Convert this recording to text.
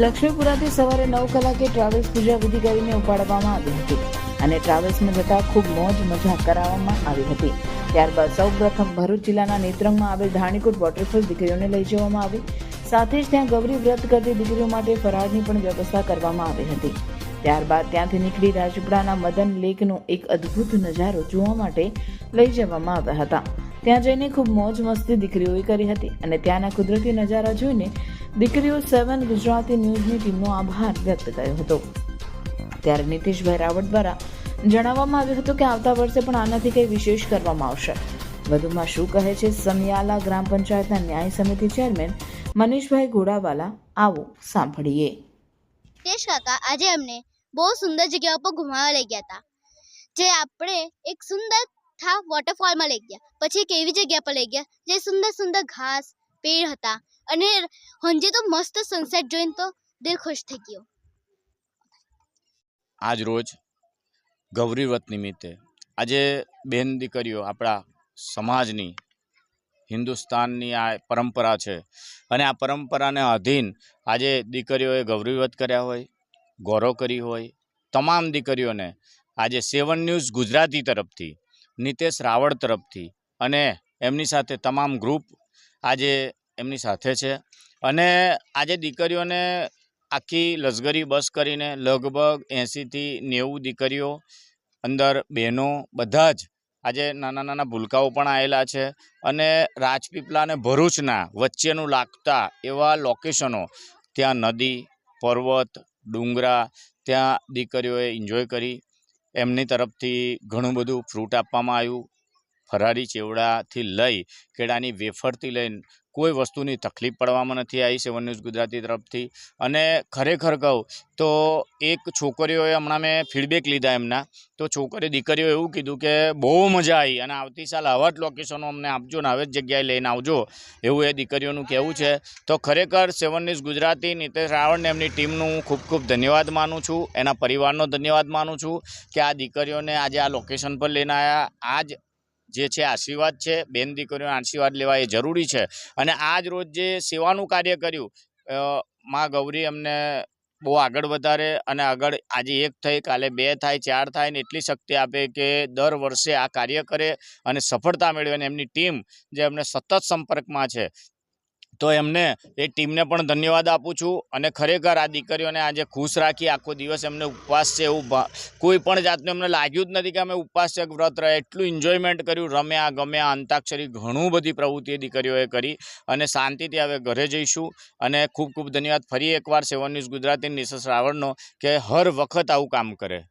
લક્ષ્મીપુરાથી સવારે નવ કલાકે ટ્રાવેલ્સ પૂજા વિધિ કરીને ઉપાડવામાં આવી હતી. અને ટ્રાવેલ્સમાં જતા ખૂબ મોજ મજા કરાવવામાં આવી હતી. ત્યારબાદ સૌપ્રથમ ભરૂચ જિલ્લાના નેત્રંગમાં આવેલ ધાણીકોટ વોટરફોલ દીકરીઓને લઈ જવામાં આવી. સાથે જ ત્યાં ગૌરી વ્રત કરતી દીકરીઓ માટે ફરાળની પણ વ્યવસ્થા કરવામાં આવી હતી. ત્યારબાદ ત્યાંથી નીકળી રાજપીપળાના મદન લેકનો એક અદ્ભુત નજારો જોવા માટે લઈ જવામાં આવ્યા હતા. ત્યાં જઈને ખૂબ મોજ મસ્તી દીકરીઓએ કરી હતી અને ત્યાંના કુદરતી નજારા જોઈને દીકરીઓ સેવન ગુજરાતી ન્યૂઝની ટીમનો આભાર વ્યક્ત કર્યો હતો. ત્યારે નીતિશભાઈ રાવત દ્વારા જણાવવામાં આવ્યું હતું કે આવતા વર્ષે પણ આનાથી કંઈ વિશેષ કરવામાં આવશે. વધુમાં શું કહે છે સમિયાલા ગ્રામ પંચાયતના ન્યાય સમિતિ ચેરમેન મનીષભાઈ ઘોડાવાલા આવો સાંભળીએ. હિતેશ કાકા, આજે અમને બહુ સુંદર જગ્યાઓ પર ઘુમાવા લઈ ગયા હતા જે આપણે એક સુંદર થા વોટરફોલમાં લઈ ગયા. પછી એક એવી જગ્યા પર લઈ ગયા જે સુંદર સુંદર ઘાસ, પેડ હતા. અને હંજે તો મસ્ત સનસેટ જોઈને તો દિલ ખુશ થઈ ગયો. આજ રોજ ગૌરી વ્રત નિમિત્તે આજે બેન દીકરીઓ આપણા સમાજની, હિન્દુસ્તાનની આ પરંપરા છે. અને આ પરંપરાને અધીન આજે દીકરીઓએ ગૌરીવ્રત કર્યા હોય, ગૌરવ કરી હોય, તમામ દીકરીઓને આજે સેવન ન્યૂઝ ગુજરાતી તરફથી, નિતેશ રાવળ તરફથી અને એમની સાથે તમામ ગ્રુપ આજે એમની સાથે છે. અને આજે દીકરીઓને આખી લશ્કરી બસ કરીને લગભગ એંશીથી નેવું દીકરીઓ, અંદર બહેનો, બધા જ આજે નાના નાના ભૂલકાઓ પણ આવેલા છે. અને રાજપીપળા અને ભરૂચના વચ્ચેનું લાગતા એવા લોકેશનો ત્યાં નદી, પર્વત, ડુંગરા, ત્યાં દીકરીઓએ એન્જોય કરી. એમની તરફથી ઘણું બધું ફ્રૂટ આપવામાં આવ્યું. ફરારી ચેવડાથી લઈ, કેળાની વેફરથી લઈને કોઈ વસ્તુની તકલીફ પડવામાં નથી આવી સેવન ન્યૂઝ ગુજરાતી તરફથી. અને ખરેખર કહું તો એક છોકરીઓએ હમણાં મેં ફીડબેક લીધા એમના. તો છોકરી દીકરીઓ એવું કીધું કે, બહુ મજા આવી અને આવતી સાલ આવા જ લોકેશનો અમને આપજો ને આવી જ જગ્યાએ લઈને આવજો. એવું એ દીકરીઓનું કહેવું છે. તો ખરેખર સેવન ન્યૂઝ ગુજરાતી નિતેશ રાવળને એમની ટીમનું ખૂબ ખૂબ ધન્યવાદ માનું છું. એના પરિવારનો ધન્યવાદ માનું છું કે આ દીકરીઓને આજે આ લોકેશન પર લઈને આવ્યા આજ જે છે, આશીર્વાદ છે, બેન દીકરીઓ આશીર્વાદ લેવા એ જરૂરી છે. અને આજ રોજ જે સેવાનું કાર્ય કર્યું માં ગૌરી અમને બહુ આગળ વધારે અને આગળ આજે એક થઈ, કાલે બે થાય, ચાર થાય ને એટલી શક્તિ આપે કે દર વર્ષે આ કાર્ય કરે અને સફળતા મેળવે અને એમની ટીમ જે અમને સતત સંપર્કમાં છે તો એમને એ ટીમને પણ ધન્યવાદ આપું છું અને ખરેખર આ દીકરીઓને આજે ખુશ રાખી આખો દિવસ એમને ઉપવાસ છે એવું કોઈ પણ જાતનું એમને લાગ્યું જ નથી કે અમે ઉપવાસ છે, વ્રત રહે. એટલું એન્જોયમેન્ટ કર્યું, રમ્યા, ગમ્યા, અંતાક્ષરી, ઘણું બધી પ્રવૃત્તિ એ દીકરીઓએ કરી અને શાંતિથી હવે ઘરે જઈશું. અને ખૂબ ખૂબ ધન્યવાદ ફરી એકવાર સેવન ન્યૂઝ ગુજરાતી નિશસ રાવળનો કે હર વખત આવું કામ કરે.